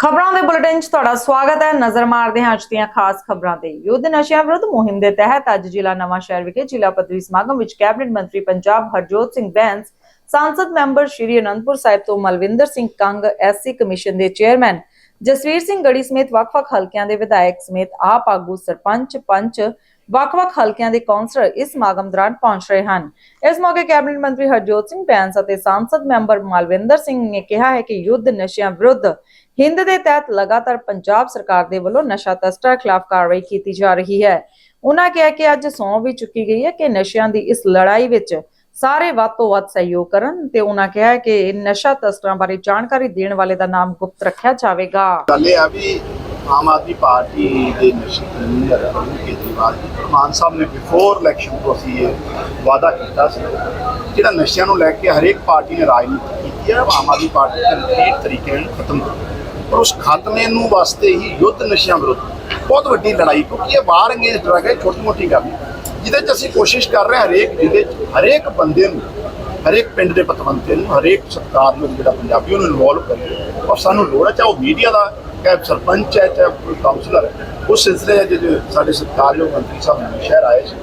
ਖਬਰਾਂ ਦੇ ਬੁਲੇਟਿਨ 'ਚ ਤੁਹਾਡਾ ਸਵਾਗਤ ਹੈ। ਨਜ਼ਰ ਮਾਰਦੇ ਹਾਂ ਅੱਜ ਦੀਆਂ ਖਾਸ ਖਬਰਾਂ ਤੇ। ਯੁੱਧ ਨਸ਼ਿਆਂ ਵਿਰੁੱਧ ਮੁਹਿੰਮ ਦੇ ਤਹਿਤ ਅੱਜ ਜ਼ਿਲ੍ਹਾ ਨਵਾਂ ਸ਼ਹਿਰ ਵਿਖੇ ਜ਼ਿਲ੍ਹਾ ਪੱਧਰੀ ਸਮਾਗਮ ਵਿੱਚ ਕੈਬਨਿਟ ਮੰਤਰੀ ਪੰਜਾਬ ਹਰਜੋਤ ਸਿੰਘ ਬੈਂਸ, ਸੰਸਦ ਮੈਂਬਰ ਸ਼੍ਰੀ ਅਨੰਦਪੁਰ ਸਾਹਿਬ ਤੋਂ Malvinder Singh Kang, S C commission ਦੇ ਚੇਅਰਮੈਨ ਜਸਵੀਰ ਸਿੰਘ ਗੜੀ ਸਮੇਤ ਵੱਖ-ਵੱਖ ਹਲਕਿਆਂ ਦੇ ਵਿਧਾਇਕ ਸਮੇਤ ਆਪ ਆਗੂ ਸਰਪੰਚ, ਪੰਚ ਵੱਖ-ਵੱਖ ਹਲਕਿਆਂ ਦੇ ਕੌਂਸਲਰ ਇਸ ਸਮਾਗਮ ਦੌਰਾਨ ਪਹੁੰਚ ਰਹੇ ਹਨ। ਇਸ ਮੌਕੇ ਕੈਬਨਿਟ ਮੰਤਰੀ ਹਰਜੋਤ ਸਿੰਘ ਬੈਂਸ ਅਤੇ ਸੰਸਦ ਮੈਂਬਰ ਮਲਵਿੰਦਰ ਸਿੰਘ ਨੇ ਕਿਹਾ ਹੈ ਕਿ ਯੁੱਧ ਨਸ਼ਿਆਂ ਵਿਰੁੱਧ ਹਿੰਦ ਦੇ ਤਹਿਤ ਲਗਾਤਾਰ ਪੰਜਾਬ ਸਰਕਾਰ ਦੇ ਵੱਲੋਂ ਨਸ਼ਾ ਤਸਕਰਾਂ ਖਿਲਾਫ ਕਾਰਵਾਈ ਕੀਤੀ ਜਾ ਰਹੀ ਹੈ। ਉਹਨਾਂ ਕਿਹਾ ਕਿ ਅੱਜ ਸੌਂ ਵੀ ਚੁੱਕੀ ਗਈ ਹੈ ਕਿ ਨਸ਼ਿਆਂ ਦੀ ਇਸ ਲੜਾਈ ਵਿੱਚ ਸਾਰੇ ਵੱਧ ਤੋਂ ਵੱਧ ਸਹਿਯੋਗ ਕਰਨ ਤੇ ਉਹਨਾਂ ਕਿਹਾ ਕਿ ਨਸ਼ਾ ਤਸਕਰਾਂ ਬਾਰੇ ਜਾਣਕਾਰੀ ਦੇਣ ਵਾਲੇ ਦਾ ਨਾਮ ਗੁਪਤ ਰੱਖਿਆ ਜਾਵੇਗਾ। ਗੱਲ ਇਹ ਆ ਵੀ ਆਮ ਆਦਮੀ ਪਾਰਟੀ ਦੇ ਨਸ਼ੀਨ ਅਰਵਿੰਦ ਕੇਜਰੀਵਾਲ ਜੀ। ਮਾਨ ਸਾਹਿਬ ਨੇ ਬਿਫੋਰ ਇਲੈਕਸ਼ਨ ਤੋਂ ਅਸੀਂ ਇਹ ਵਾਅਦਾ ਕੀਤਾ ਸੀ। ਜਿਹੜਾ ਨਸ਼ਿਆਂ ਨੂੰ ਲੈ ਕੇ ਹਰੇਕ ਪਾਰਟੀ ਨੇ ਰਾਜਨੀਤੀ ਕੀਤੀ ਹੈ, ਆਮ ਆਦਮੀ ਪਾਰਟੀ ਕੰਪਲੀਟ ਤਰੀਕੇ ਨਾਲ ਖਤਮ ਕਰੋ ਪਰ ਉਸ ਖਾਤਮੇ ਨੂੰ ਵਾਸਤੇ ਹੀ ਯੁੱਧ ਨਸ਼ਿਆਂ ਵਿਰੁੱਧ ਬਹੁਤ ਵੱਡੀ ਲੜਾਈ, ਕਿਉਂਕਿ ਇਹ ਬਾਹਰ ਅੰਗੇਜ ਡਰਗ ਹੈ ਛੋਟੀ ਮੋਟੀ ਗੱਲ ਜਿਹਦੇ 'ਚ ਅਸੀਂ ਕੋਸ਼ਿਸ਼ ਕਰ ਰਹੇ ਹਾਂ ਹਰੇਕ ਜ਼ਿਲ੍ਹੇ 'ਚ ਹਰੇਕ ਬੰਦੇ ਨੂੰ, ਹਰੇਕ ਪਿੰਡ ਦੇ ਪਤਵੰਤੇ ਨੂੰ, ਹਰੇਕ ਸਤਿਕਾਰਯੋਗ ਜਿਹੜਾ ਪੰਜਾਬੀ ਉਹਨੂੰ ਇਨਵੋਲਵ ਕਰੀਏ ਔਰ ਸਾਨੂੰ ਲੋੜ ਹੈ, ਚਾਹੇ ਉਹ ਮੀਡੀਆ ਦਾ ਚਾਹੇ ਸਰਪੰਚ ਹੈ, ਚਾਹੇ ਕੋਈ ਕਾਉਂਸਲਰ ਹੈ ਉਸ ਸਿਲਸਿਲੇ ਜਿਹੜੇ ਸਾਡੇ ਸਤਿਕਾਰਯੋਗ ਮੰਤਰੀ ਸਾਹਿਬ ਨਵੇਂ ਸ਼ਹਿਰ ਆਏ ਸੀ।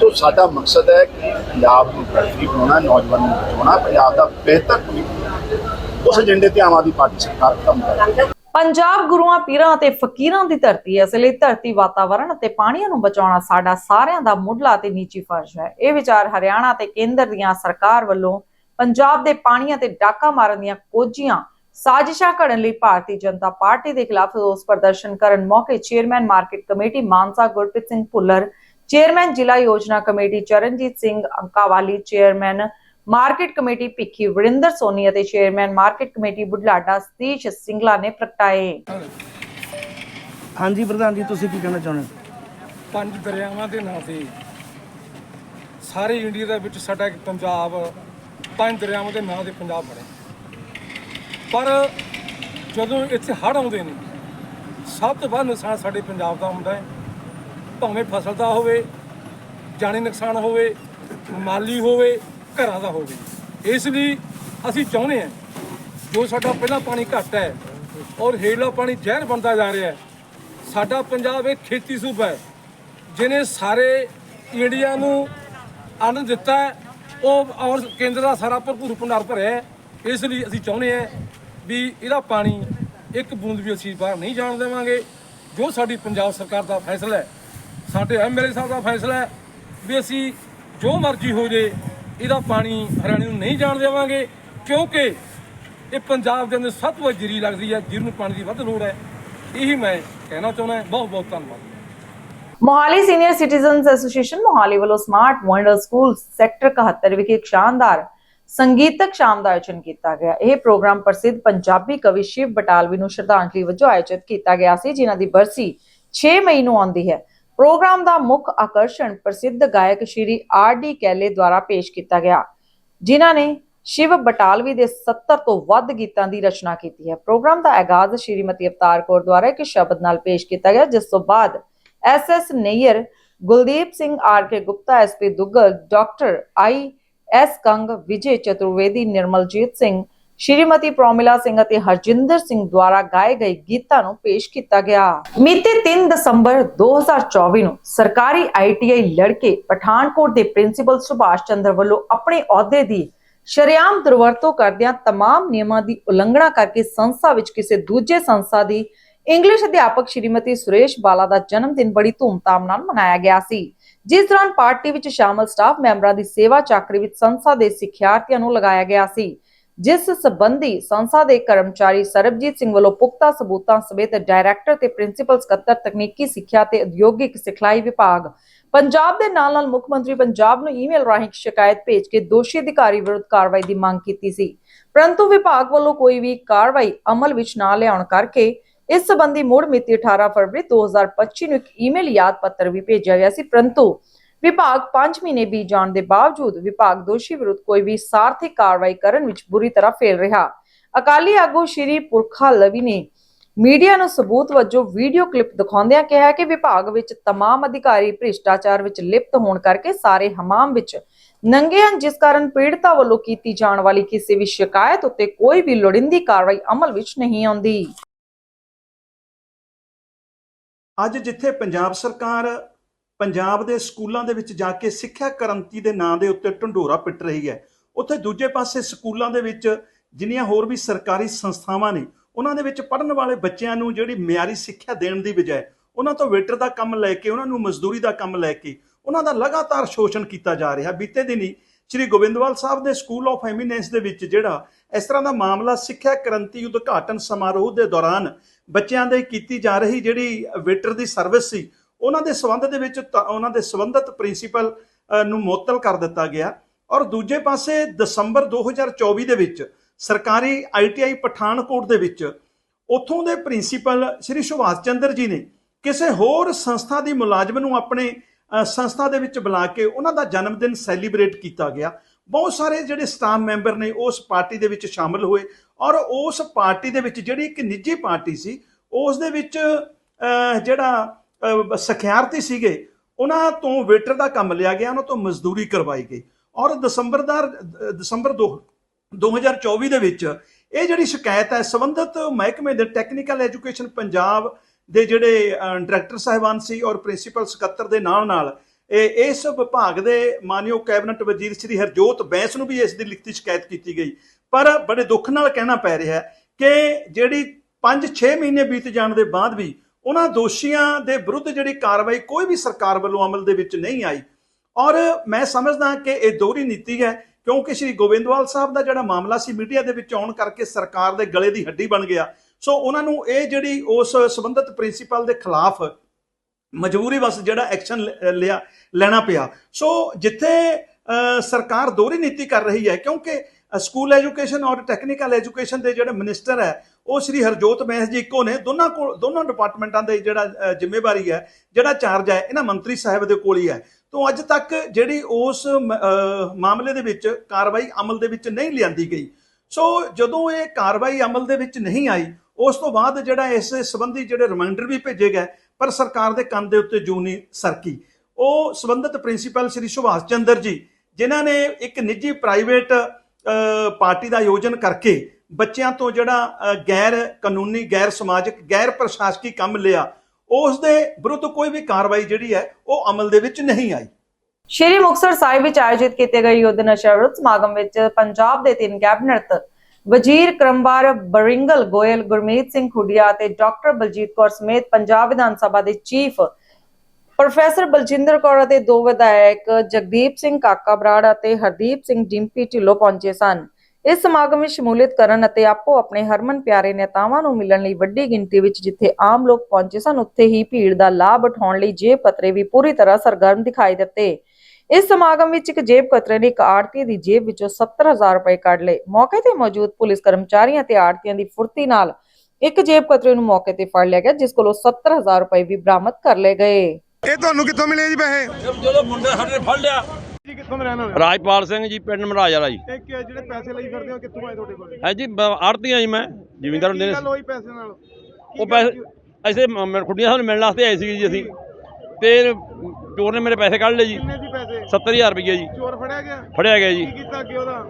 ਸੋ ਸਾਡਾ ਮਕਸਦ ਹੈ ਕਿ ਪੰਜਾਬ ਨੂੰ ਬੈਟਰੀ ਬਣਾਉਣਾ ਨੌਜਵਾਨਾਂ ਨੂੰ ਬਚਾਉਣਾ, ਪੰਜਾਬ ਦਾ ਬਿਹਤਰ ਭਵਿੱਖ ਉਸ ਏਜੰਡੇ ਤੇ ਆਮ ਆਦਮੀ ਪਾਰਟੀ ਸਰਕਾਰ ਕੰਮ ਕਰ ਰਹੀ ਪੰਜਾਬ ਗੁਰੂਆਂ, ਪੀਰਾਂ ਅਤੇ ਫਕੀਰਾਂ ਦੀ ਧਰਤੀ ਹੈ। ਇਸ ਲਈ ਧਰਤੀ ਵਾਤਾਵਰਣ ਅਤੇ ਪਾਣੀਆਂ ਨੂੰ ਬਚਾਉਣਾ ਸਾਡਾ ਸਾਰਿਆਂ ਦਾ ਮੁੱਢਲਾ ਤੇ ਨੀਚੀ ਫਰਜ਼ ਹੈ। ਇਹ ਵਿਚਾਰ ਹਰਿਆਣਾ ਤੇ ਕੇਂਦਰ ਦੀਆਂ ਸਰਕਾਰ ਵੱਲੋਂ ਪੰਜਾਬ ਦੇ ਪਾਣੀਆਂ ਤੇ ਡਾਕਾ ਮਾਰਨ ਦੀਆਂ ਕੋਝੀਆਂ ਸਾਜ਼ਿਸ਼ਾਂ ਘੜਨ ਲਈ ਭਾਰਤੀ ਜਨਤਾ ਪਾਰਟੀ ਦੇ ਖਿਲਾਫ ਰੋਸ ਪ੍ਰਦਰਸ਼ਨ ਕਰਨ ਮੌਕੇ chairman market committee Mansa Gurpreet Singh Bhullar chairman ਜ਼ਿਲ੍ਹਾ ਯੋਜਨਾ committee Charanjit Singh Ankawali chairman market committee Bhikhi Varinder Soni ਅਤੇ chairman market committee Budhlada Satish Singla ਨੇ ਪ੍ਰਗਟਾਏ। ਹਾਂਜੀ ਪ੍ਰਧਾਨ ਜੀ ਤੁਸੀਂ ਕੀ ਕਹਿਣਾ ਚਾਹੁੰਦੇ ਪੰਜ ਦਰਿਆਵਾਂ ਦੇ ਨਾਂ ਤੇ ਸਾਰੇ ਇੰਡੀਆ ਦੇ ਵਿੱਚ ਸਾਡਾ ਇੱਕ ਪੰਜਾਬ ਪੰਜ ਦਰਿਆਵਾਂ ਦੇ ਨਾਂ ਤੇ ਪੰਜਾਬ ਬਣਿਆ ਪਰ ਜਦੋਂ ਇੱਥੇ ਹੜ੍ਹ ਆਉਂਦੇ ਨੇ, ਸਭ ਤੋਂ ਵੱਧ ਨੁਕਸਾਨ ਸਾਡੇ ਪੰਜਾਬ ਦਾ ਹੁੰਦਾ ਹੈ। ਭਾਵੇਂ ਫਸਲ ਦਾ ਹੋਵੇ, ਜਾਨੀ ਨੁਕਸਾਨ ਹੋਵੇ, ਮਾਲੀ ਹੋਵੇ, ਘਰਾਂ ਦਾ ਹੋਵੇ। ਇਸ ਲਈ ਅਸੀਂ ਚਾਹੁੰਦੇ ਹਾਂ, ਜੋ ਸਾਡਾ ਪਹਿਲਾਂ ਪਾਣੀ ਘੱਟ ਹੈ ਔਰ ਹੇਠਲਾ ਪਾਣੀ ਜ਼ਹਿਰ ਬਣਦਾ ਜਾ ਰਿਹਾ ਹੈ, ਸਾਡਾ ਪੰਜਾਬ ਇੱਕ ਖੇਤੀ ਸੂਬਾ ਹੈ, ਜਿਹਨੇ ਸਾਰੇ ਇੰਡੀਆ ਨੂੰ ਅੰਨ ਦਿੱਤਾ ਉਹ ਔਰ ਕੇਂਦਰ ਦਾ ਸਾਰਾ ਭਰਪੂਰ ਭੰਡਾਰ ਭਰਿਆ ਇਸ ਲਈ ਅਸੀਂ ਚਾਹੁੰਦੇ ਹਾਂ ਵੀ ਇਹਦਾ ਪਾਣੀ ਇੱਕ ਬੂੰਦ ਵੀ ਅਸੀਂ ਬਾਹਰ ਨਹੀਂ ਜਾਣ ਦੇਵਾਂਗੇ। ਜੋ ਸਾਡੀ ਪੰਜਾਬ ਸਰਕਾਰ ਦਾ ਫੈਸਲਾ ਹੈ, ਸਾਡੇ ਐਮਐਲਏ ਸਾਹਿਬ ਦਾ ਫੈਸਲਾ ਹੈ ਵੀ ਅਸੀਂ ਜੋ ਮਰਜ਼ੀ ਹੋ ਜੇ, ਇਹਦਾ ਪਾਣੀ ਹਰਿਆਣੇ ਨੂੰ ਨਹੀਂ ਜਾਣ ਦੇਵਾਂਗੇ ਕਿਉਂਕਿ ਇਹ ਪੰਜਾਬ ਦੇ ਅੰਦਰ ਸਭ ਤੋਂ ਵੱਧ ਜਰੀ ਲੱਗਦੀ ਹੈ, ਜਿਹਨੂੰ ਪਾਣੀ ਦੀ ਵੱਧ ਲੋੜ ਹੈ। ਇਹੀ ਮੈਂ ਕਹਿਣਾ ਚਾਹੁੰਦਾ ਬਹੁਤ ਬਹੁਤ ਧੰਨਵਾਦ। Mohali senior citizens association Mohali ਵੱਲੋਂ ਸਮਾਰਟ ਵੰਡਰ ਸਕੂਲ ਸੈਕਟਰ 71 ਵਿਖੇ ਇੱਕ ਸ਼ਾਨਦਾਰ ਸੰਗੀਤਕ ਸ਼ਾਮ ਦਾ ਆਯੋਜਨ ਕੀਤਾ ਗਿਆ। ਇਹ ਪ੍ਰੋਗਰਾਮ ਪ੍ਰਸਿੱਧ ਪੰਜਾਬੀ ਕਵੀ ਸ਼ਿਵ ਬਟਾਲਵੀ ਨੂੰ ਸ਼ਰਧਾਂਜਲੀ ਵਜੋਂ ਆਯੋਜਿਤ ਕੀਤਾ ਗਿਆ ਸੀ, ਜਿਨ੍ਹਾਂ ਦੀ ਬਰਸੀ 6 ਮਈ ਨੂੰ ਆਉਂਦੀ ਹੈ। ਪ੍ਰੋਗਰਾਮ ਦਾ ਮੁੱਖ ਆਕਰਸ਼ਣ ਪ੍ਰਸਿੱਧ ਗਾਇਕ ਸ਼੍ਰੀ ਆਰ ਡੀ ਕੈਲੇ ਦੁਆਰਾ ਪੇਸ਼ ਕੀਤਾ ਗਿਆ, ਜਿਨ੍ਹਾਂ ਨੇ ਸ਼ਿਵ ਬਟਾਲਵੀ ਦੇ 70 ਤੋਂ ਵੱਧ ਗੀਤਾਂ ਦੀ ਰਚਨਾ ਕੀਤੀ ਹੈ। ਪ੍ਰੋਗਰਾਮ ਦਾ ਆਗਾਜ਼ ਸ਼੍ਰੀਮਤੀ ਅਵਤਾਰ ਕੌਰ ਦੁਆਰਾ ਇੱਕ ਸ਼ਬਦ ਨਾਲ ਪੇਸ਼ ਕੀਤਾ ਗਿਆ, ਜਿਸ ਤੋਂ ਬਾਅਦ S S Nayar Guldeep Singh R K Gupta, S P Duggal, doctor I S Kang Vijay Chaturvedi Nirmaljit Singh Shrimati Promila Singh ਅਤੇ ਹਰਜਿੰਦਰ ਸਿੰਘ ਦੁਆਰਾ ਗਾਏ ਗਏ ਗੀਤਾਂ ਨੂੰ ਪੇਸ਼ ਕੀਤਾ ਗਿਆ ਮਿਤੀ 3 ਦਸੰਬਰ 2024 ਨੂੰ ਸਰਕਾਰੀ ਆਈਟੀਆਈ ਲੜਕੇ ਪਠਾਨਕੋਟ ਦੇ ਪ੍ਰਿੰਸੀਪਲ ਸੁਭਾਸ਼ ਚੰਦਰ ਵੱਲੋਂ ਆਪਣੇ ਅਹੁਦੇ ਦੀ ਸ਼ਰੇਆਮ ਦੁਰਵਰਤੋਂ ਕਰਦਿਆਂ तमाम ਨਿਯਮਾਂ ਦੀ ਉਲੰਘਣਾ ਕਰਕੇ ਸੰਸਥਾ ਵਿੱਚ ਕਿਸੇ ਦੂਜੇ ਸੰਸਥਾ ਦੀ ਇੰਗਲਿਸ਼ ਅਧਿਆਪਕ ਸ਼੍ਰੀਮਤੀ ਸੁਰੇਸ਼ ਬਾਲਾ ਦਾ ਜਨਮ ਦਿਨ ਬੜੀ ਧੂਮਧਾਮ ਨਾਲ ਮਨਾਇਆ ਗਿਆ ਸੀ ਜਿਸ ਦੌਰਾਨ ਪਾਰਟੀ ਵਿੱਚ ਸ਼ਾਮਲ ਸਟਾਫ ਮੈਂਬਰਾਂ ਦੀ ਸੇਵਾ ਚਾਕਰੀ ਵਿੱਚ ਸੰਸਥਾ ਦੇ ਸਿੱਖਿਆਰਥੀਆਂ ਨੂੰ ਲਗਾਇਆ ਗਿਆ ਸੀ, ਜਿਸ ਸੰਬੰਧੀ ਸੰਸਥਾ ਦੇ ਕਰਮਚਾਰੀ ਸਰਬਜੀਤ ਸਿੰਘ ਵੱਲੋਂ ਪੁਖਤਾ ਸਬੂਤਾਂ ਸਮੇਤ ਡਾਇਰੈਕਟਰ ਤੇ ਪ੍ਰਿੰਸੀਪਲ ਸਕੱਤਰ, ਤਕਨੀਕੀ ਸਿੱਖਿਆ ਤੇ ਉਦਯੋਗਿਕ ਸਿਖਲਾਈ ਵਿਭਾਗ, ਪੰਜਾਬ ਦੇ ਨਾਲ ਨਾਲ ਮੁੱਖ ਮੰਤਰੀ ਪੰਜਾਬ ਨੂੰ ਈਮੇਲ ਰਾਹੀਂ ਸ਼ਿਕਾਇਤ ਭੇਜ ਕੇ ਦੋਸ਼ੀ ਅਧਿਕਾਰੀ ਵਿਰੁੱਧ ਕਾਰਵਾਈ ਦੀ ਮੰਗ ਕੀਤੀ ਸੀ। ਪਰੰਤੂ ਵਿਭਾਗ ਵੱਲੋਂ ਕੋਈ ਵੀ ਕਾਰਵਾਈ ਅਮਲ ਵਿੱਚ ਨਾ ਲਿਆਉਣ ਕਰਕੇ ਇਸ ਸੰਬੰਧੀ ਮੁੜ ਮਿਤੀ 18 ਫਰਵਰੀ 2025 ਨੂੰ ਇੱਕ ਈਮੇਲ ਯਾਦ ਪੱਤਰ ਵੀ ਭੇਜਿਆ ਗਿਆ ਸੀ ਪਰੰਤੂ ਵਿਭਾਗ 5 ਮਹੀਨੇ ਬੀਤ ਜਾਣ ਦੇ ਬਾਵਜੂਦ ਵਿਭਾਗ ਦੋਸ਼ੀ ਵਿਰੁੱਧ ਕੋਈ ਵੀ ਸਾਰਥਿਕ ਕਾਰਵਾਈ ਕਰਨ ਵਿੱਚ ਬੁਰੀ ਤਰ੍ਹਾਂ ਫੇਲ ਰਿਹਾ ਅਕਾਲੀ ਆਗੂ ਸ਼੍ਰੀ ਪੁਰਖਾ ਲਵੀ ਨੇ ਮੀਡੀਆ ਨੂੰ ਸਬੂਤ ਵਜੋਂ ਵੀਡੀਓ ਕਲਿੱਪ ਦਿਖਾਉਂਦਿਆਂ ਕਿਹਾ ਕਿ ਵਿਭਾਗ ਵਿੱਚ तमाम ਅਧਿਕਾਰੀ ਭ੍ਰਿਸ਼ਟਾਚਾਰ ਵਿੱਚ ਲਿਪਤ ਹੋਣ ਕਰਕੇ ਸਾਰੇ ਹਮਾਮ ਵਿੱਚ ਨੰਗੇ ਹਨ ਜਿਸ ਕਾਰਨ ਪੀੜਤਾ ਵੱਲੋਂ ਕੀਤੀ ਜਾਣ ਵਾਲੀ ਕਿਸੇ ਵੀ ਸ਼ਿਕਾਇਤ ਉੱਤੇ ਕੋਈ ਵੀ ਲੋੜੀਂਦੀ ਕਾਰਵਾਈ ਅਮਲ ਵਿੱਚ ਨਹੀਂ ਆਉਂਦੀ ਅੱਜ ਜਿੱਥੇ ਪੰਜਾਬ ਸਰਕਾਰ ਪੰਜਾਬ ਦੇ ਸਕੂਲਾਂ ਦੇ ਵਿੱਚ ਜਾ ਕੇ ਸਿੱਖਿਆ ਕ੍ਰਾਂਤੀ ਦੇ ਨਾਂ ਦੇ ਉੱਤੇ ਢੰਡੋਰਾ ਪਿੱਟ ਰਹੀ ਹੈ, ਉੱਥੇ ਦੂਜੇ ਪਾਸੇ ਸਕੂਲਾਂ ਦੇ ਵਿੱਚ ਜਿੰਨੀਆਂ ਹੋਰ ਵੀ ਸਰਕਾਰੀ ਸੰਸਥਾਵਾਂ ਨੇ, ਉਹਨਾਂ ਦੇ ਵਿੱਚ ਪੜ੍ਹਨ ਵਾਲੇ ਬੱਚਿਆਂ ਨੂੰ ਜਿਹੜੀ ਮਿਆਰੀ ਸਿੱਖਿਆ ਦੇਣ ਦੀ ਬਜਾਏ ਉਹਨਾਂ ਤੋਂ ਵੇਟਰ ਦਾ ਕੰਮ ਲੈ ਕੇ, ਉਹਨਾਂ ਨੂੰ ਮਜ਼ਦੂਰੀ ਦਾ ਕੰਮ ਲੈ ਕੇ, ਉਹਨਾਂ ਦਾ ਲਗਾਤਾਰ ਸ਼ੋਸ਼ਣ ਕੀਤਾ ਜਾ ਰਿਹਾ। ਬੀਤੇ ਦਿਨੀ ਸ੍ਰੀ ਗੋਬਿੰਦਵਾਲ ਸਾਹਿਬ ਦੇ ਸਕੂਲ ਆਫ ਐਮੀਨੈਂਸ ਦੇ ਵਿੱਚ ਜਿਹੜਾ ਇਸ ਤਰ੍ਹਾਂ ਦਾ ਮਾਮਲਾ ਸਿੱਖਿਆ ਕ੍ਰਾਂਤੀ ਉਦਘਾਟਨ ਸਮਾਰੋਹ ਦੇ ਦੌਰਾਨ ਬੱਚਿਆਂ ਦੇ ਕੀਤੀ ਜਾ ਰਹੀ ਜਿਹੜੀ ਵੇਟਰ ਦੀ ਸਰਵਿਸ ਸੀ, ਉਹਨਾਂ ਦੇ ਸਬੰਧ ਦੇ ਵਿੱਚ ਤਾਂ ਉਹਨਾਂ ਦੇ ਸੰਬੰਧਿਤ ਪ੍ਰਿੰਸੀਪਲ ਨੂੰ ਮੁਅੱਤਲ ਕਰ ਦਿੱਤਾ ਗਿਆ ਔਰ ਦੂਜੇ ਪਾਸੇ ਦਸੰਬਰ 2024 ਦੇ ਵਿੱਚ ਸਰਕਾਰੀ ਆਈਟੀਆਈ ਪਠਾਨਕੋਟ ਦੇ ਵਿੱਚ ਉੱਥੋਂ ਦੇ ਪ੍ਰਿੰਸੀਪਲ ਸ਼੍ਰੀ ਸੁਭਾਸ਼ ਚੰਦਰ ਜੀ ਨੇ ਕਿਸੇ ਹੋਰ ਸੰਸਥਾ ਦੀ ਮੁਲਾਜ਼ਮ ਨੂੰ ਆਪਣੇ ਸੰਸਥਾ ਦੇ ਵਿੱਚ ਬੁਲਾ ਕੇ ਉਹਨਾਂ ਦਾ ਜਨਮ ਦਿਨ ਸੈਲੀਬ੍ਰੇਟ ਕੀਤਾ ਗਿਆ। ਬਹੁਤ ਸਾਰੇ ਜਿਹੜੇ ਸਟਾਫ ਮੈਂਬਰ ਨੇ ਉਸ ਪਾਰਟੀ ਦੇ ਵਿੱਚ ਸ਼ਾਮਲ ਹੋਏ ਔਰ ਉਸ ਪਾਰਟੀ ਦੇ ਵਿੱਚ ਜਿਹੜੀ ਇੱਕ ਨਿੱਜੀ ਪਾਰਟੀ ਸੀ ਉਸ ਦੇ ਵਿੱਚ ਜਿਹੜਾ ਅ, ਸਖਿਆਰਤੀ ਸੀਗੇ ਉਹਨਾਂ ਤੋਂ ਵੇਟਰ ਦਾ ਕੰਮ ਲਿਆ ਗਿਆ ਉਹਨਾਂ ਤੋਂ ਮਜ਼ਦੂਰੀ ਕਰਵਾਈ ਗਈ। ਔਰ ਦਸੰਬਰਦਾਰ ਦਸੰਬਰ ਦੋ 2024 ਦੇ ਵਿੱਚ ਇਹ ਜਿਹੜੀ ਸ਼ਿਕਾਇਤ ਹੈ ਸੰਬੰਧਿਤ ਮਹਿਕਮੇ ਦੇ ਟੈਕਨੀਕਲ ਐਜੂਕੇਸ਼ਨ ਪੰਜਾਬ ਦੇ ਜਿਹੜੇ ਡਾਇਰੈਕਟਰ ਸਾਹਿਬਾਨ ਸੀ ਔਰ ਪ੍ਰਿੰਸੀਪਲ ਸਕੱਤਰ ਦੇ ਨਾਲ ਨਾਲ, ਇਹ ਇਸ ਵਿਭਾਗ ਦੇ ਮਾਨਯੋਗ ਕੈਬਨਿਟ ਵਜ਼ੀਰ ਸ੍ਰੀ ਹਰਜੋਤ ਬੈਂਸ ਨੂੰ ਵੀ ਇਸ ਦੀ ਲਿਖਤੀ ਸ਼ਿਕਾਇਤ ਕੀਤੀ ਗਈ। ਪਰ ਬੜੇ ਦੁੱਖ ਨਾਲ ਕਹਿਣਾ ਪੈ ਰਿਹਾ ਕਿ ਜਿਹੜੀ 5-6 ਮਹੀਨੇ ਬੀਤ ਜਾਣ ਦੇ ਬਾਅਦ ਵੀ ਉਹਨਾਂ ਦੋਸ਼ੀਆਂ ਦੇ ਵਿਰੁੱਧ ਜਿਹੜੀ ਕਾਰਵਾਈ ਕੋਈ ਵੀ ਸਰਕਾਰ ਵੱਲੋਂ ਅਮਲ ਦੇ ਵਿੱਚ ਨਹੀਂ ਆਈ। ਔਰ ਮੈਂ ਸਮਝਦਾ ਕਿ ਇਹ ਦੋਹਰੀ ਨੀਤੀ ਹੈ, ਕਿਉਂਕਿ ਸ਼੍ਰੀ ਗੋਬਿੰਦਵਾਲ ਸਾਹਿਬ ਦਾ ਜਿਹੜਾ ਮਾਮਲਾ ਸੀ ਮੀਡੀਆ ਦੇ ਵਿੱਚ ਆਉਣ ਕਰਕੇ ਸਰਕਾਰ ਦੇ ਗਲੇ ਦੀ ਹੱਡੀ ਬਣ ਗਿਆ। ਸੋ ਉਹਨਾਂ ਨੂੰ ਇਹ ਜਿਹੜੀ ਉਸ ਸੰਬੰਧਿਤ ਪ੍ਰਿੰਸੀਪਲ ਦੇ ਖਿਲਾਫ ਮਜਬੂਰੀ ਵਸ ਜਿਹੜਾ ਐਕਸ਼ਨ ਲਿਆ, ਲੈਣਾ ਪਿਆ। ਸੋ ਜਿੱਥੇ ਸਰਕਾਰ ਦੋਹਰੀ ਨੀਤੀ ਕਰ ਰਹੀ ਹੈ, ਕਿਉਂਕਿ ਸਕੂਲ ਐਜੂਕੇਸ਼ਨ ਔਰ ਟੈਕਨੀਕਲ ਐਜੂਕੇਸ਼ਨ ਦੇ ਜਿਹੜੇ ਮਿਨਿਸਟਰ ਹੈ, ਉਹ ਸ੍ਰੀ ਹਰਜੋਤ ਬੈਂਸ ਜੀ ਇੱਕੋ ਨੇ। ਦੋਨਾਂ ਕੋਲ, ਦੋਨਾਂ ਡਿਪਾਰਟਮੈਂਟਾਂ ਦੇ ਜਿਹੜਾ ਜ਼ਿੰਮੇਵਾਰੀ ਹੈ, ਜਿਹੜਾ ਚਾਰਜ ਹੈ, ਇਹਨਾਂ ਮੰਤਰੀ ਸਾਹਿਬ ਦੇ ਕੋਲ ਹੀ ਹੈ। ਤੋਂ, ਅੱਜ ਤੱਕ ਜਿਹੜੀ ਉਸ, ਮ- ਮਾਮਲੇ ਦੇ ਵਿੱਚ ਕਾਰਵਾਈ ਅਮਲ ਦੇ ਵਿੱਚ ਨਹੀਂ ਲਿਆਂਦੀ ਗਈ। ਸੋ ਜਦੋਂ ਇਹ ਕਾਰਵਾਈ ਅਮਲ ਦੇ ਵਿੱਚ ਨਹੀਂ ਆਈ ਉਸ ਤੋਂ ਬਾਅਦ ਜਿਹੜਾ ਇਸ ਸੰਬੰਧੀ ਜਿਹੜੇ ਰਿਮਾਈਂਡਰ ਵੀ ਭੇਜੇ ਗਏ, ਪਰ ਸਰਕਾਰ ਦੇ ਕੰਨ ਦੇ ਉੱਤੇ ਜੂ ਨਹੀਂ ਸਰਕੀ। ਉਹ ਸੰਬੰਧਿਤ ਪ੍ਰਿੰਸੀਪਲ ਸ੍ਰੀ ਸੁਭਾਸ਼ ਚੰਦਰ ਜੀ, ਜਿਨ੍ਹਾਂ ਨੇ ਇੱਕ ਨਿੱਜੀ ਪ੍ਰਾਈਵੇਟ ਪਾਰਟੀ ਦਾ ਆਯੋਜਨ ਕਰਕੇ ਬੱਚਿਆਂ ਤੋਂ ਜਿਹੜਾ ਗੈਰ ਕਾਨੂੰਨੀ, ਗੈਰ ਸਮਾਜਿਕ, ਗੈਰ ਪ੍ਰਸ਼ਾਸਕੀ ਕੰਮ ਲਿਆ, ਉਸ ਦੇ ਵਿਰੁੱਧ ਕੋਈ ਵੀ ਕਾਰਵਾਈ ਜਿਹੜੀ ਹੈ, ਉਹ ਅਮਲ ਦੇ ਵਿੱਚ ਨਹੀਂ ਆਈ। ਸ਼੍ਰੀ ਮੁਕਤਸਰ ਸਾਹਿਬ ਵਿੱਚ ਆਯੋਜਿਤ ਕੀਤੇ ਗਏ ਯੁੱਧ ਨਸ਼ਾ ਵਿਰੁੱਧ ਸਮਾਗਮ ਵਿੱਚ ਪੰਜਾਬ ਦੇ ਤਿੰਨ ਕੈਬਨਿਟ ਵਜ਼ੀਰ ਕਰਮਬਾਰ ਬਰਿੰਗਲ ਗੋਇਲ, ਗੁਰਮੀਤ ਸਿੰਘ ਖੁੱਡੀਆ ਅਤੇ ਡਾਕਟਰ ਬਲਜੀਤ ਕੌਰ ਸਮੇਤ ਪੰਜਾਬ ਵਿਧਾਨ ਸਭਾ ਦੇ ਚੀਫ ਪ੍ਰੋਫੈਸਰ ਬਲਜਿੰਦਰ ਕੌਰ ਅਤੇ ਦੋ ਵਿਧਾਇਕ ਜਗਦੀਪ ਸਿੰਘ ਕਾਕਾ ਬਰਾੜ ਅਤੇ ਹਰਦੀਪ ਸਿੰਘ ਡਿੰਪੀ ਢਿੱਲੋਂ ਪਹੁੰਚੇ ਸਨ। ਇਸ ਸਮਾਗਮ ਵਿੱਚ ਸ਼ਮੂਲੀਅਤ ਕਰਨ ਅਤੇ ਆਪੋ ਆਪਣੇ ਹਰਮਨ ਪਿਆਰੇ ਨੇਤਾਵਾਂ ਨੂੰ ਮਿਲਣ ਲਈ ਵੱਡੀ ਗਿਣਤੀ ਵਿੱਚ ਜਿੱਥੇ ਆਮ ਲੋਕ ਪਹੁੰਚੇ ਸਨ, ਉੱਥੇ ਹੀ ਭੀੜ ਦਾ ਲਾਭ ਉਠਾਉਣ ਲਈ ਜੇਬ ਕਤਰੇ ਵੀ ਪੂਰੀ ਤਰ੍ਹਾਂ ਸਰਗਰਮ ਦਿਖਾਈ ਦਿੱਤੇ। ਇਸ ਸਮਾਗਮ ਵਿੱਚ ਇੱਕ ਜੇਬ ਕਤਰੇ ਨੇ ਇੱਕ ਆੜਤੀ ਦੀ ਜੇਬ ਵਿੱਚੋਂ 70000 ਰੁਪਏ ਕੱਢ ਲਏ। ਮੌਕੇ ਤੇ ਮੌਜੂਦ ਪੁਲਿਸ ਕਰਮਚਾਰੀਆਂ ਤੇ ਆੜਤੀਆਂ ਦੀ ਫੁਰਤੀ ਨਾਲ ਇੱਕ ਜੇਬ ਕਤਰੇ ਨੂੰ ਮੌਕੇ ਤੇ ਫੜ ਲਿਆ ਗਿਆ ਜਿਸ ਕੋਲੋਂ 70000 ਰੁਪਏ ਵੀ ਬਰਾਮਦ ਕਰ ਲਏ ਗਏ। ਇਹ ਤੁਹਾਨੂੰ ਕਿੱਥੋਂ ਮਿਲੇ ਜੀ ਪੈਸੇ? ਜਦੋਂ ਮੁੰਡੇ ਸਾਡੇ ਫੜ ਲਿਆ। ਜੀ ਕਿੱਥੋਂ ਦੇ ਰਹਿਣ ਵਾਲੇ ਰਾਜਪਾਲ ਸਿੰਘ ਜੀ ਪਿੰਡ ਮਹਾਰਾਜ ਵਾਲਾ ਜੀ। ਇਹ ਕਿ ਜਿਹੜੇ ਪੈਸੇ ਲਈ ਫਿਰਦੇ ਹੋ ਕਿੱਥੋਂ ਆਏ ਤੁਹਾਡੇ ਕੋਲ? ਹੈ ਜੀ ਆੜਤੀਆਂ ਜੀ ਮੈਂ ਜ਼ਿਮੀਂਦਾਰ ਹੁੰਦੇ ਨੇ। ਗੱਲ ਹੋਈ ਪੈਸੇ ਨਾਲ? ਉਹ ਪੈਸੇ ਐਸੇ ਖੁੱਡੀਆਂ ਸਾਨੂੰ ਮਿਲਣ ਵਾਸਤੇ ਆਏ ਸੀਗੇ ਜੀ ਅਸੀਂ। ਤੇ ਚੋਰ ਨੇ ਮੇਰੇ ਪੈਸੇ ਕੱਢ ਲਏ ਜੀ। ਕਿੰਨੇ ਸੀ ਪੈਸੇ? 70000 ਰੁਪਏ ਜੀ। ਚੋਰ ਫੜਿਆ ਗਿਆ? ਫੜਿਆ ਗਿਆ ਜੀ। ਕੀ ਕੀਤਾ ਅੱਗੇ ਉਹਦਾ?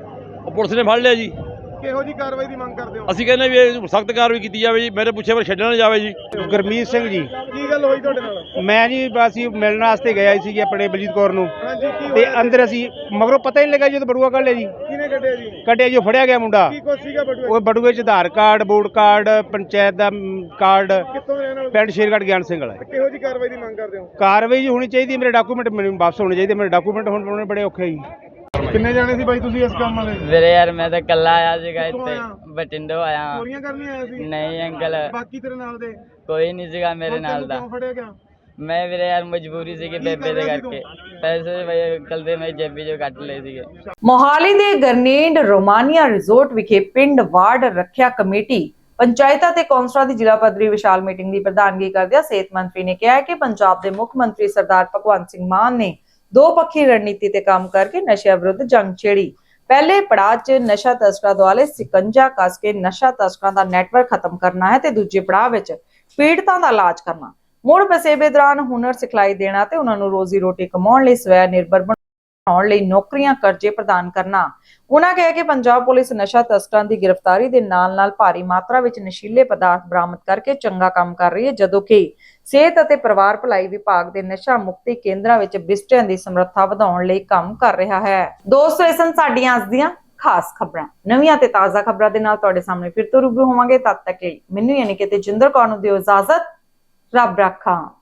ਉਹ ਪੁਲਿਸ ਨੇ ਫੜ ਲਿਆ ਜੀ। ਕਿਹੋ ਜੀ ਕਾਰਵਾਈ ਦੀ ਮੰਗ ਕਰਦੇ ਹੋ? ਅਸੀਂ ਕਹਿੰਦੇ ਵੀ ਇਹ ਸਖਤ ਕਾਰਵਾਈ ਕੀਤੀ ਜਾਵੇ ਜੀ ਮੇਰੇ ਪੁੱਛੇ ਪਰ ਛੱਡਣਾ ਨਾ ਜਾਵੇ ਜੀ। ਗੁਰਮੀਤ ਸਿੰਘ ਜੀ। ਕੀ ਗੱਲ ਹੋਈ ਤੁਹਾਡੇ ਨਾਲ? ਮੈਂ ਜੀ ਬਸ ਹੀ ਮਿਲਣ ਵਾਸਤੇ ਗਿਆ ਸੀ ਆਪਣੇ ਬਲਜੀਤ ਕੌਰ ਨੂੰ। ਹਾਂਜੀ ਕੀ ਤੇ ਹੋਇਆ? ਅੰਦਰ ਅਸੀਂ ਮਗਰੋਂ ਪਤਾ ਹੀ ਨਹੀਂ ਲੱਗਾ ਜਦੋਂ ਬੜੂਆ ਕੱਢ ਲਿਆ ਜੀ। ਕਿਹਨੇ ਕੱਢਿਆ ਜੀ? ਕੱਢਿਆ ਜੋ ਫੜਿਆ ਗਿਆ ਮੁੰਡਾ। ਕੀ ਕੁਛ ਸੀਗਾ ਬਟੂਏ ਉਹ ਬੜੂਏ ਚ Aadhaar card vote card panchayat ਦਾ ਮ, ਕਾਰਡ। ਕਿੱਥੋਂ ਦੇ ਰਹਿਣ ਵਾਲੇ? ਪਿੰਡ ਸ਼ੇਰਗੜ੍ਹ ਗਿਆਨ ਸਿੰਘ ਵਾਲਾ। ਕਿਹੋ ਜੀ ਕਾਰਵਾਈ ਦੀ ਮੰਗ ਕਰਦੇ ਹੋ? ਕਾਰਵਾਈ ਜੀ ਹੋਣੀ ਚਾਹੀਦੀ ਮੇਰੇ ਡਾਕੂਮੈਂਟ ਮੈਨੂੰ ਵਾਪਸ ਹੋਣੇ ਚਾਹੀਦੇ ਮੇਰੇ ਡਾਕੂਮੈਂਟ ਹੁਣ ਬੜੇ ਔਖੇ ਜੀ। ਕਿੰਨੇ ਜਾਣੇ ਸੀ ਬਾਈ ਤੁਸੀਂ ਇਸ ਕੰਮ ਵਾਲੇ? ਵੀਰੇ ਯਾਰ ਮੈਂ ਤਾਂ ਕੱਲਾ ਆਇਆ ਸੀਗਾ ਕਿੱਥੋਂ ਇੱਥੇ ਆਇਆ? ਬਟਿੰਡੋ ਆਇਆ। ਚੋਰੀਆਂ ਕਰਨੀਆਂ ਆਇਆ ਸੀ? ਨਹੀਂ ਅੰਕਲ। ਬਾਕੀ ਤੇਰੇ ਨਾਲ ਦੇ? ਕੋਈ ਨਹੀਂ ਸੀਗਾ ਮੇਰੇ ਹੁਣ ਨਾਲ ਤੈਨੂੰ ਦਾ। ਕਿਉਂ ਫੜਿਆ ਗਿਆ? ਮੈਂ ਵੀਰੇ ਯਾਰ ਮਜਬੂਰੀ ਸੀ ਕਿ ਬੇਬੇ ਕਰ ਦੇ ਰਿਹਾ ਸੀ ਕਰਕੇ। ਪੈਸੇ ਬਈ ਅੰਕਲ ਦੇ ਮੈਂ ਜੇਬੀ ਚੋਂ ਕੱਟ ਲਏ ਸੀਗੇ। ਮੋਹਾਲੀ ਦੇ ਗਰਨੇਡ ਰੋਮਾਨੀਆ ਰਿਜ਼ੋਰਟ ਵਿਖੇ ਪਿੰਡ ਵਾਰਡ ਰੱਖਿਆ ਕਮੇਟੀ ਪੰਚਾਇਤਾਂ ਤੇ ਕੌਂਸਲਰਾਂ ਦੀ ਜ਼ਿਲ੍ਹਾ ਪੱਧਰੀ ਵਿਸ਼ਾਲ ਮੀਟਿੰਗ ਦੀ ਪ੍ਰਧਾਨਗੀ ਕਰਦਿਆਂ ਸਿਹਤ ਮੰਤਰੀ ਨੇ ਕਿਹਾ ਹੈ ਕਿ ਪੰਜਾਬ ਦੇ ਮੁੱਖ ਮੰਤਰੀ ਸਰਦਾਰ ਭਗਵੰਤ ਸਿੰਘ ਮਾਨ ਨੇ ਦੋ ਪੱਖੀ ਰਣਨੀਤੀ ਤੇ ਕੰਮ ਕਰਕੇ ਨਸ਼ਿਆਂ ਵਿਰੁੱਧ ਜੰਗ ਛੇੜੀ। ਪਹਿਲੇ ਪੜਾਅ 'ਚ ਨਸ਼ਾ ਤਸਕਰਾਂ ਦੁਆਲੇ ਸਿਕੰਜਾ ਕੱਸ ਕੇ ਨਸ਼ਾ ਤਸਕਰਾਂ ਦਾ ਨੈਟਵਰਕ ਖਤਮ ਕਰਨਾ ਹੈ ਤੇ ਦੂਜੇ ਪੜਾਅ ਵਿੱਚ ਪੀੜਤਾਂ ਦਾ ਇਲਾਜ ਕਰਨਾ। ਮੁੜ ਵਸੇਬੇ ਦੌਰਾਨ ਹੁਨਰ ਸਿਖਲਾਈ ਦੇਣਾ ਤੇ ਉਹਨਾਂ ਨੂੰ ਰੋਜ਼ੀ ਰੋਟੀ ਕਮਾਉਣ ਲਈ ਸਵੈ ਨਿਰਭਰ ਬਣਾਉਣ ਲਈ ਨੌਕਰੀਆਂ ਕਰਜ਼ੇ ਪ੍ਰਦਾਨ ਕਰਨਾ। ਉਹਨਾਂ ਕਿਹਾ ਕਿ ਪੰਜਾਬ ਪੁਲਿਸ ਨਸ਼ਾ ਤਸਕਰਾਂ ਦੀ ਗ੍ਰਿਫਤਾਰੀ ਦੇ ਨਾਲ-ਨਾਲ ਭਾਰੀ ਮਾਤਰਾ ਵਿੱਚ ਨਸ਼ੀਲੇ ਪਦਾਰਥ ਬਰਾਮਦ ਕਰਕੇ ਚੰਗਾ ਕੰਮ ਕਰ ਰਹੀ ਹੈ, ਜਦੋਂ ਕਿ ਸਿਹਤ ਅਤੇ ਪਰਿਵਾਰ ਭਲਾਈ ਵਿਭਾਗ ਦੇ ਨਸ਼ਾ ਮੁਕਤੀ ਕੇਂਦਰਾਂ ਵਿੱਚ ਬਿਸਟਿਆਂ ਦੀ ਸਮਰੱਥਾ ਵਧਾਉਣ ਲਈ ਕੰਮ ਕਰ ਰਿਹਾ ਹੈ। ਦੋਸਤੋ, ਇਹ ਸਨ ਸਾਡੀਆਂ ਅੱਜ ਦੀਆਂ ਖਾਸ ਖਬਰਾਂ। ਨਵੀਆਂ ਤੇ ਤਾਜ਼ਾ ਖਬਰਾਂ ਦੇ ਨਾਲ ਤੁਹਾਡੇ ਸਾਹਮਣੇ ਫਿਰ ਤੋਂ ਰੂਬਰੂ ਹੋਵਾਂਗੇ। ਤਦ ਤੱਕ ਲਈ ਮੈਨੂੰ ਯਾਨੀ ਕਿ ਤੇਜਿੰਦਰ ਕੌਰ ਨੂੰ ਦਿਓ ਇਜਾਜ਼ਤ। ਰੱਬ ਰਾਖਾ।